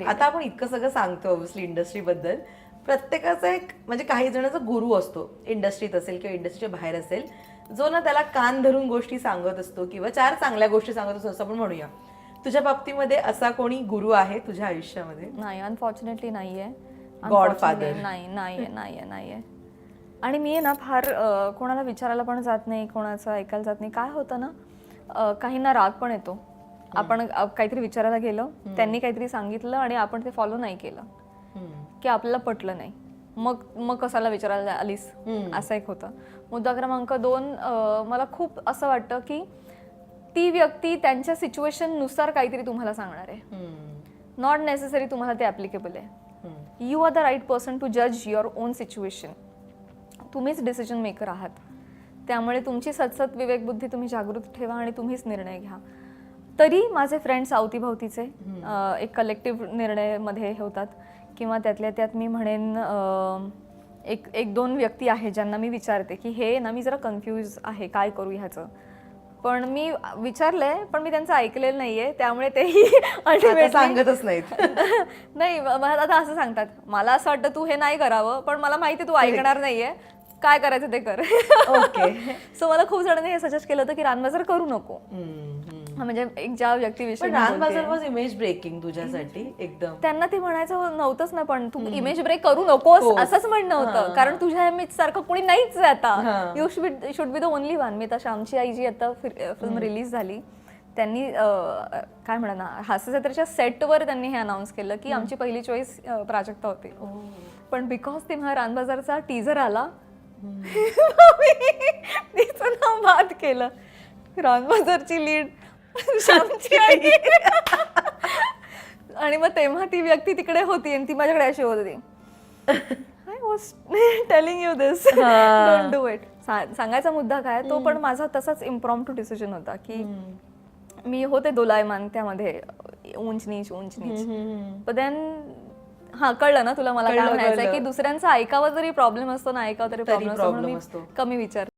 date. आता आपण इतकं सगळं सांगतो ऑब्व्हियसली इंडस्ट्रीबद्दल प्रत्येकाचा एक म्हणजे काही जणांचा गुरु असतो इंडस्ट्रीत असेल किंवा इंडस्ट्रीच्या बाहेर असेल जो ना त्याला कान धरून गोष्टी सांगत असतो किंवा चार चांगल्या गोष्टी सांगत असतो असं आपण म्हणूया. तुझ्या बाबतीमध्ये असा कोणी गुरु आहे तुझ्या आयुष्यामध्ये? नाही अनफॉर्च्युनेटली नाहीये. Godfather. Unfortunately नाही नाहीये नाहीये नाहीये. आणि मी आहे ना फार कोणाला विचारायला पण जात नाही कोणाचं ऐकायला जात नाही. काय होतं ना काहींना राग पण येतो. आपण काहीतरी विचारायला गेलो त्यांनी काहीतरी सांगितलं आणि आपण ते फॉलो नाही केलं. की आपल्याला पटलं नाही. मग मग कसाला विचारायला आलीस? असं एक होतं. मुद्दा क्रमांक दोन मला खूप असं वाटतं की ती व्यक्ती त्यांच्या सिच्युएशननुसार काहीतरी तुम्हाला सांगणार आहे. नॉट नेसेसरी तुम्हाला ते ॲप्लिकेबल आहे. You are the right person to जज युअर ओन सिच्युएशन तुम्हीच डिसिजन मेकर आहात. त्यामुळे तुमची सतसत विवेकबुद्धी तुम्ही जागृत ठेवा आणि तुम्हीच निर्णय घ्या. तरी माझे फ्रेंड्स अवतीभवतीचे एक कलेक्टिव्ह निर्णयमध्ये हे होतात. किंवा त्यातल्या त्यात मी म्हणेन एक एक दोन व्यक्ती आहे ज्यांना मी विचारते की हे ना मी जरा कन्फ्यूज आहे. काय करू ह्याचं? पण मी विचारलंय पण मी त्यांचं ऐकलेलं नाहीये. त्यामुळे तेही ultimately- सांगतच नाहीत. नाही मला आता असं सांगतात. मला असं वाटतं तू हे नाही करावं पण मला माहिती तू ऐकणार नाहीये. काय करायचं ते कर. ओके सो मला खूप जणांनी हे सजेस्ट केलं होतं की रानबाजार करू नको. म्हणजे एक ज्या व्यक्तीविषयी पण रान बाजार वॉज इमेज ब्रेकिंग तुझ्यासाठी एकदम. त्यांना ते म्हणायचं नव्हतंच ना पण तू इमेज ब्रेक करू नकोस हो. असंच म्हणणं होतं. कारण तुझ्या इमेज सारखं कोणी नाहीच आता. हा. You should should be the only one मी तशा आमची आई जी आता फिल्म रिलीज झाली. त्यांनी काय म्हणा ना हास्य जत्रेच्या सेटवर त्यांनी हे अनाऊन्स केलं की आमची पहिली चॉईस प्राजक्ता होती. पण बिकॉज तेव्हा रानबाजारचा टीजर आला तिचं नाव बाद केलं. रानबाजारची लीड श्यामची आई. आणि मग तेव्हा ती व्यक्ती तिकडे होती आणि ती माझ्याकडे अशी होत होती. I was telling you this don't do it सांगायचा मुद्दा काय तो पण माझा तसाच इम्प्रॉम टू डिसिजन होता की मी होते दोलायमान त्यामध्ये उंच नीच उंच नीच पण देन हा कळलं ना तुला मला काय म्हणायचं. की दुसऱ्यांचं ऐकावं जरी प्रॉब्लेम असतो ना ऐकावं तरी प्रॉब्लेम असतो. कमी विचार